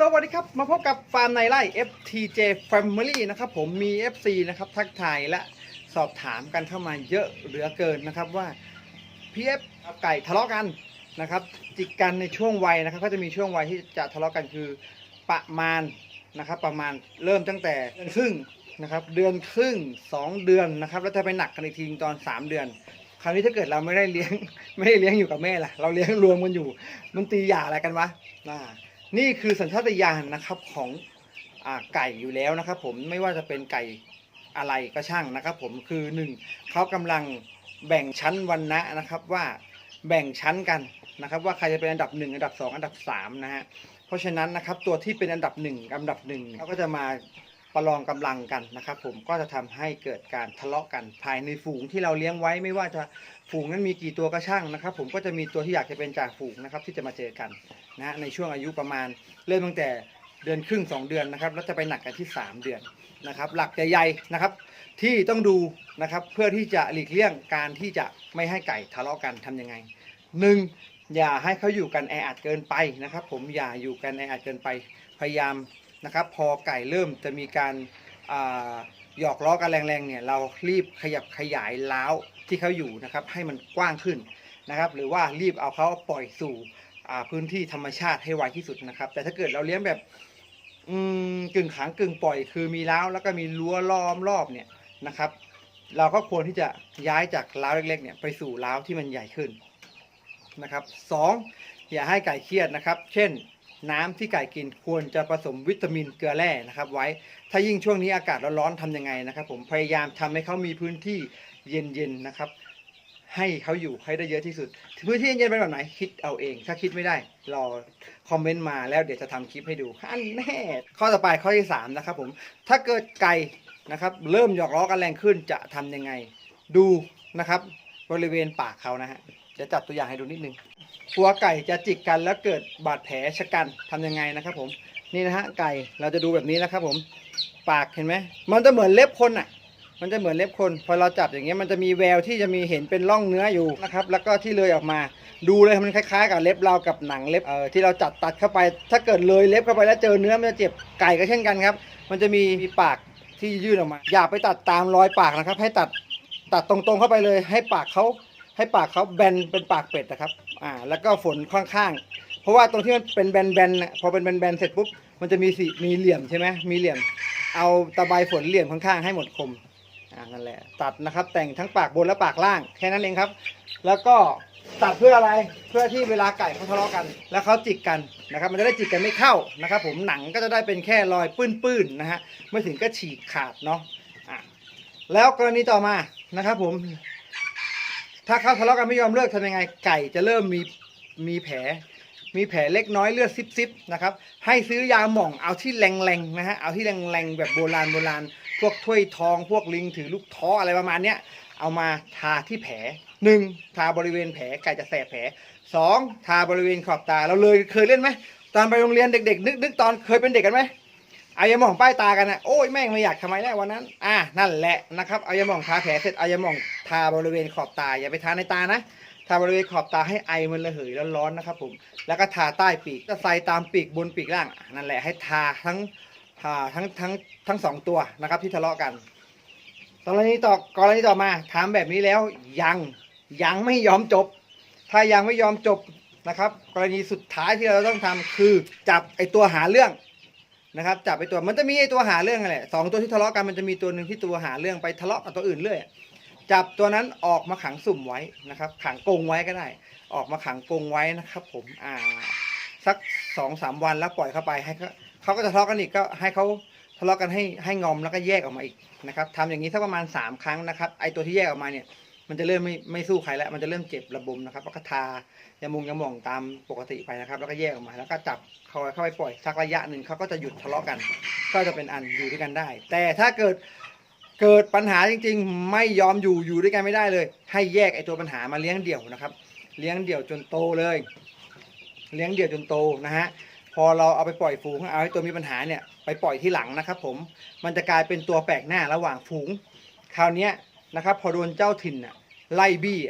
สวัสดีครับมาพบกับฟาร์มในไร่ FTJ Family นะครับผมมี FC นะครับทักทายและสอบถามกันเข้ามาเยอะเหลือเกินนะครับว่า PF กับไก่ทะเลาะกันนะครับจิกกันในช่วงวัยนะครับ ก็จะมีช่วงวัยที่จะทะเลาะกันคือประมาณนะครับ ประมาณเริ่มตั้งแต่เดือนครึ่งนะครับ เดือนครึ่ง 2 เดือนนะครับ แล้วจะไปหนักกันอีกทีตอน 3 เดือนคราวนี้ถ้าเกิดเราไม่ได้เลี้ยงไม่ได้เลี้ยงอยู่กับแม่ล่ะ เราเลี้ยงรวมกันอยู่ มันตีหย่าอะไรกันวะอ่า นี่คือสัญชาตญาณนะครับของอไก่อยู่แล้วนะครับ ผมไม่ว่าจะเป็นไก่อะไรก็ช่างนะครับ ผมคือหนึ่งเขากำลังแบ่งชั้นวันนะนะครับว่าแบ่งชั้นกันนะครับ ว่าใครจะเป็นอันดับหนึ่งอันดับสองอันดับสามนะฮะเพราะฉะนั้นนะครับตัวที่เป็นอันดับหนึ่งอันดับหนึ่งเขาก็จะมา ประลองกำลังกันนะครับ ผมก็จะทำให้เกิดการทะเลาะกันภายในฝูงที่เราเลี้ยงไว้ไม่ว่าจะฝูงนั้นมีกี่ตัวก็ช่างนะครับ ผมก็จะมีตัวที่อยากจะเป็นจ่าฝูงนะครับที่จะมาเจอกันนะฮะในช่วงอายุประมาณเริ่มตั้งแต่เดือนครึ่ง 2 เดือนนะครับแล้วจะไปหนักกันที่ 3 เดือนนะครับ หลักใหญ่ๆนะครับ ที่ต้องดูนะครับเพื่อที่จะหลีกเลี่ยงการที่จะไม่ให้ไก่ทะเลาะกันทำยังไงหนึ่งอย่าให้เขาอยู่กันแออัดเกินไปนะครับ ผมอย่าอยู่กันแออัดเกินไป พยายาม นะครับ พอไก่เริ่มจะมีการาหยอกล้อกันแรงๆเนี่ยเรารีบขยับขยายล้าวที่เขาอยู่นะครับให้มันกว้างขึ้นนะครับ หรือว่ารีบเอาเขาปล่อยสู่พื้นที่ธรรมชาติให้ไวที่สุดนะครับ แต่ถ้าเกิดเราเลี้ยงแบบกึ่งขังกึ่งปล่อย คือมีล้าวแล้วก็มีรั้วล้อมรอบเนี่ยนะครับ เราก็ควรที่จะย้ายจากล้าวเล็กๆเนี่ยไปสู่ล้าวที่มันใหญ่ขึ้นนะครับสองอย่าให้ไก่เครียดนะครับ เช่น น้ำที่ไก่กินควรจะผสมวิตามินเกลือแร่นะครับ ไว้ถ้ายิ่งช่วงนี้อากาศร้อนๆทำยังไงนะครับ ผมพยายามทำให้เขามีพื้นที่เย็นๆนะครับ ให้เขาอยู่ให้ได้เยอะที่สุด พื้นที่เย็นๆเป็นแบบไหนคิดเอาเอง ถ้าคิดไม่ได้รอคอมเมนต์มาแล้วเดี๋ยวจะทำคลิปให้ดูอันแน่ข้อต่อไปข้อที่สามนะครับผมถ้าเกิดไก่นะครับ เริ่มหยอกล้อกันแรงขึ้นจะทำยังไง ดูนะครับ บริเวณปากเขานะฮะ จะจับตัวอย่างให้ดูนิดนึงหัวไก่จะจิกกันแล้วเกิดบาดแผลชะกันทำยังไงนะครับผมนี่นะฮะไก่เราจะดูแบบนี้นะครับผมปากเห็นไหมมันจะเหมือนเล็บคนอะ มันจะเหมือนเล็บคน พอเราจับอย่างเงี้ยมันจะมีแววที่จะมีเห็นเป็นร่องเนื้ออยู่นะครับแล้วก็ที่เลยออกมาดูเลยมันคล้ายๆ กับเล็บเรากับหนังเล็บเออที่เราจัดตัดเข้าไป ถ้าเกิดเลยเล็บเข้าไปแล้วเจอเนื้อมันจะเจ็บไก่ก็เช่นกันครับ มันจะมีมีปากที่ยื่นออกมา อย่าไปตัดตามรอยปากนะครับ ให้ตัดตัดตรงๆเข้าไปเลย ให้ปากเขา ให้ปากเขาแบนเป็นปากเป็ดนะครับ อ่า แล้วก็ฝนข้างๆ เพราะว่าตรงที่มันเป็นแบนๆนะพอเป็นแบนๆเสร็จปุ๊บ มันจะมีสีมีเหลี่ยมใช่ไหมมีเหลี่ยม เอาตะไบฝนเหลี่ยมข้างๆให้หมดคม อ่า นั่นแหละ ตัดนะครับ แต่งทั้งปากบนและปากล่าง แค่นั้นเองครับ แล้วก็ตัดเพื่ออะไร เพื่อที่เวลาไก่เขาทะเลาะกัน แล้วเขาจิกกันนะครับ มันจะได้จิกกันไม่เข้านะครับ ผม หนังก็จะได้เป็นแค่รอยปื้นๆนะฮะ ไม่ถึงก็ฉีกขาดเนาะ อะแล้วกรณีต่อมานะครับผม ถ้าเขาทะเลาะกันไม่ยอมเลิกทำยังไงไก่จะเริ่มมีมีแผล มีแผลเล็กน้อยเลือดซิบๆนะครับให้ซื้อยาหม่องเอาที่แรงๆนะฮะเอาที่แรงๆแบบโบราณโบราณพวกถ้วยทอง พวกลิงถือลูกท้ออะไรประมาณเนี้ยเอามาทาที่แผลหนึ่งทาบริเวณแผลไก่จะแสบแผลสองทาบริเวณขอบตาเราเลยเคยเล่นไหมตอนไปโรงเรียนเด็กๆนึกนึกตอนเคยเป็นเด็กกันไหม เอายาหม่องป้ายตากันนะโอ้ยแม่งไม่อยากทำไมแล้ววันนั้น อ่านั่นแหละนะครับเอายาหม่องทาแผลเสร็จเอายาหม่องทาบริเวณขอบตา อย่าไปทาในตานะทาบริเวณขอบตาให้ไอมันระเหยแล้วร้อนนะครับผมแล้วก็ทาใต้ปีกก็ใส่ตามปีกบนปีกล่างนั่นแหละให้ทาทั้งทาทั้งทั้งทั้งสองตัวนะครับที่ทะเลาะกันกรณีต่อกรณีต่อมาถามแบบนี้แล้วยังยังไม่ยอมจบ ถ้ายังไม่ยอมจบนะครับ กรณีสุดท้ายที่เราต้องทำคือจับไอตัวหาเรื่อง นะครับจับไอตัวมันจะมีไอตัวหาเรื่องนั่นแหละสองตัวที่ทะเลาะกันมันจะมีตัวหนึ่งที่ตัวหาเรื่องไปทะเลาะกับตัวอื่นเรื่อยจับตัวนั้นออกมาขังสุ่มไว้นะครับ ขังกรงไว้ก็ได้ ออกมาขังกรงไว้นะครับ ผมอ่าสักสองสามวันแล้วปล่อยเข้าไปให้เขาเขาก็จะทะเลาะกันอีกก็ให้เขาทะเลาะกันให้ให้งอมแล้วก็แยกออกมาอีกนะครับทำอย่างนี้สักประมาณสามครั้งนะครับไอตัวที่แยกออกมาเนี่ย มันจะเริ่มไม่ไม่สู้ใครแล้ว มันจะเริ่มเจ็บระบมนะครับแล้วก็ทายามุงยาหม่องตามปกติไปนะครับ แล้วก็แยกออกมา แล้วก็จับเขาเข้าไปปล่อยสักระยะหนึ่งเขาก็จะหยุดทะเลาะกัน ก็จะเป็นอันอยู่ด้วยกันได้ แต่ถ้าเกิดเกิดปัญหาจริง ๆ ไม่ยอมอยู่อยู่ด้วยกันไม่ได้เลย ให้แยกไอตัวปัญหามาเลี้ยงเดี่ยวนะครับ เลี้ยงเดี่ยวจนโตเลย เลี้ยงเดี่ยวจนโตนะฮะพอเราเอาไปปล่อยฝูงเอาให้ตัวมีปัญหาเนี่ยไปปล่อยที่หลังนะครับ ผมมันจะกลายเป็นตัวแปลกหน้าระหว่างฝูง คราวนี้ นะครับ พอโดนเจ้าถิ่นอะไล่บี้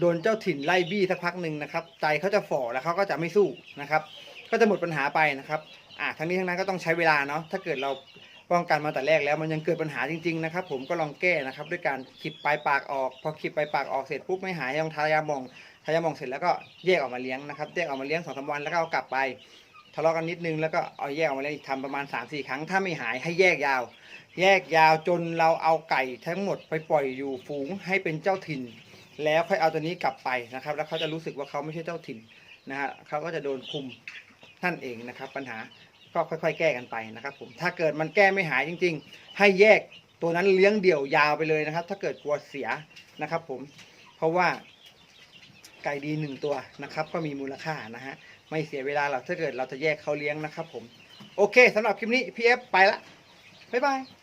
โดนเจ้าถิ่นไล่บี้สักพักหนึ่งนะครับ ใจเขาจะฝ่อแล้วเขาก็จะไม่สู้นะครับ ก็จะหมดปัญหาไปนะครับอ่าทั้งนี้ทั้งนั้นก็ต้องใช้เวลาเนาะถ้าเกิดเราป้องกันมาแต่แรกแล้วมันยังเกิดปัญหาจริงๆนะครับผมก็ลองแก้นะครับด้วยการขีดปลายปากออก พอขีดปลายปากออกเสร็จปุ๊บไม่หายยังทายาหมองทายาหมองเสร็จแล้วก็แยกออกมาเลี้ยงนะครับแยกออกมาเลี้ยงสองสามวันแล้วก็เอากลับไป ทะเลาะกันนิดนึงแล้วก็เอาแยกออกมาเลี้ยทำประมาณ3าสี่ครั้งถ้าไม่หายให้แยกยาว แยกยาวจนเราเอาไก่ทั้งหมดไปปล่อยอยู่ฝูงให้เป็นเจ้าถิ่น แล้วค่อยเอาตัวนี้กลับไปนะครับ แล้วเขาจะรู้สึกว่าเขาไม่ใช่เจ้าถิ่นนะฮะเขาก็จะโดนคุมนั่นเองนะครับ ปัญหาก็ค่อยๆ แก้กันไปนะครับผมถ้าเกิดมันแก้ไม่หายจริง ๆ ให้แยกตัวนั้นเลี้ยงเดี่ยวยาวไปเลยนะครับ ถ้าเกิดกลัวเสียนะครับ ผมเพราะว่า ไก่ดีหนึ่งตัวนะครับ ก็มีมูลค่านะฮะไม่เสียเวลาหรอกถ้าเกิดเราจะแยกเขาเลี้ยงนะครับผม โอเคสำหรับคลิปนี้พีเอฟไปละบ๊ายบาย